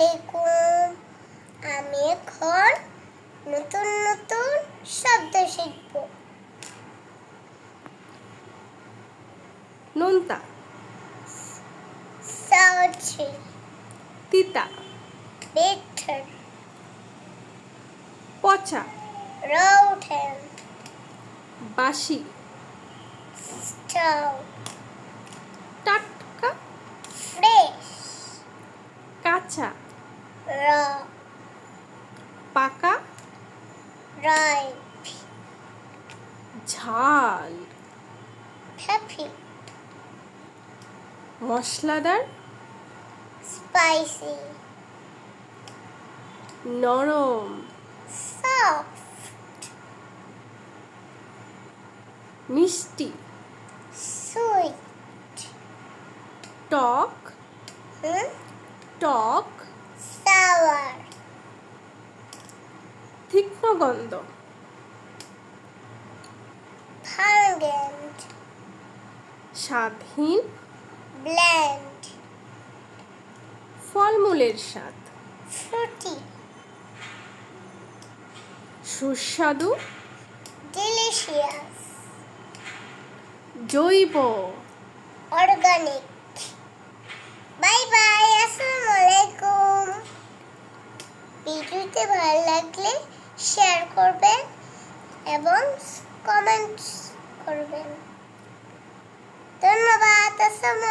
আলাইকুম। আমি এখন নতুন নতুন শব্দ শিখব। নোনতা। সাউথি তিতা। বিটার পচা। রোটেন বাসি স্টাউ টাটকা। ফ্রেশ। কাঁচা। র পাকা? রাইপ ঝাল। হ্যাপি মশলাদার? স্পাইসি নরম। সফট মিষ্টি। সুইট টক। হুম টক। গন্ধ। Pungent স্বাদহীন bland ফলমূলের স্বাদ। Fruity. সুস্বাদু। Delicious. জৈব। Organic. বাই বাই আসসালামু আলাইকুম ভিডিওটি ভালো লাগলে শেয়ার করবেন এবং কমেন্টস করবেন। ধন্যবাদ আসসালামু